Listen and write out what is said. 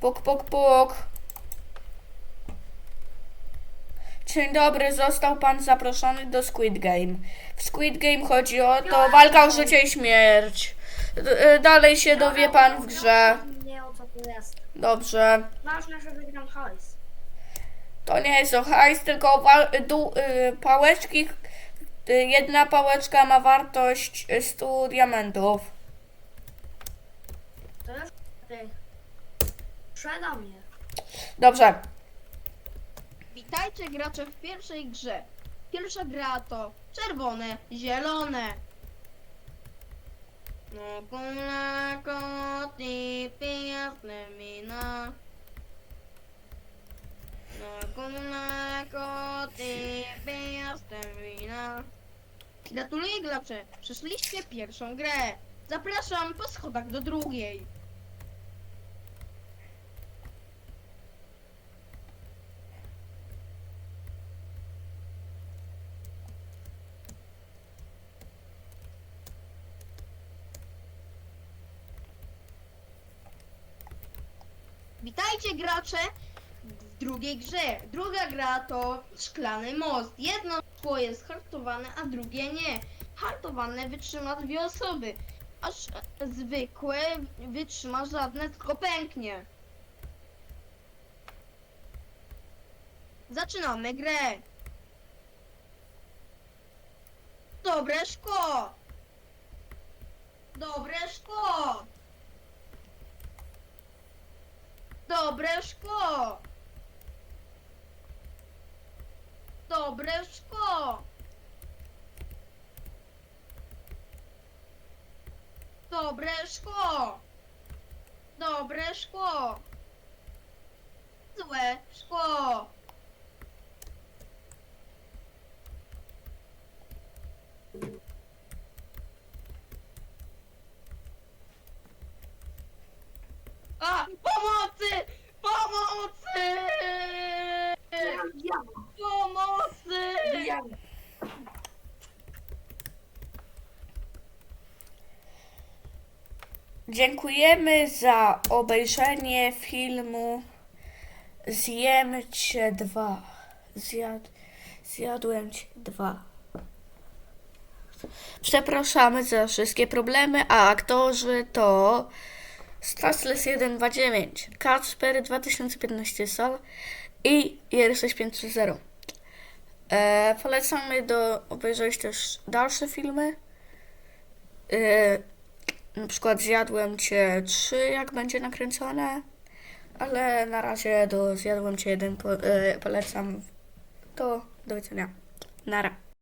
Puk, puk, puk. Dzień dobry, został pan zaproszony do Squid Game. W Squid Game chodzi o to walka o życie i śmierć. D- y, Dalej się dowie pan w grze. Nie o co tu jest. Dobrze. Ważne, że wygram hajs. To nie jest o hajs, tylko du- y, pałeczki. y, Jedna pałeczka ma wartość y, 100 diamentów. To ty. Sprzedam je. Dobrze. Witajcie gracze w pierwszej grze. Pierwsza gra to czerwone, zielone. No kuna koty piasne mina. No kuna koty piasne mina. Gratuluję gracze, przeszliście pierwszą grę. Zapraszam po schodach do drugiej. Witajcie gracze w drugiej grze. Druga gra to szklany most. Jedno szkło jest hartowane, a drugie nie. Hartowane wytrzyma dwie osoby, aż zwykłe wytrzyma żadne, tylko pęknie. Zaczynamy grę. Dobre szkło. Dobre szkło. Dobre szkło! Dobre szkło! Dobre szkło! Dobre szkło! Złe szkło! Dziękujemy za obejrzenie filmu Zjem cię dwa. Zjad, zjadłem cię dwa. Przepraszamy za wszystkie problemy, a aktorzy to Stasles 129, Kacper 2015 Sol i IR6530. E, polecamy do obejrzeć też dalsze filmy. E, na przykład zjadłem cię 3, jak będzie nakręcone, ale na razie do zjadłem cię jeden po, e, polecam. To do widzenia. Nara.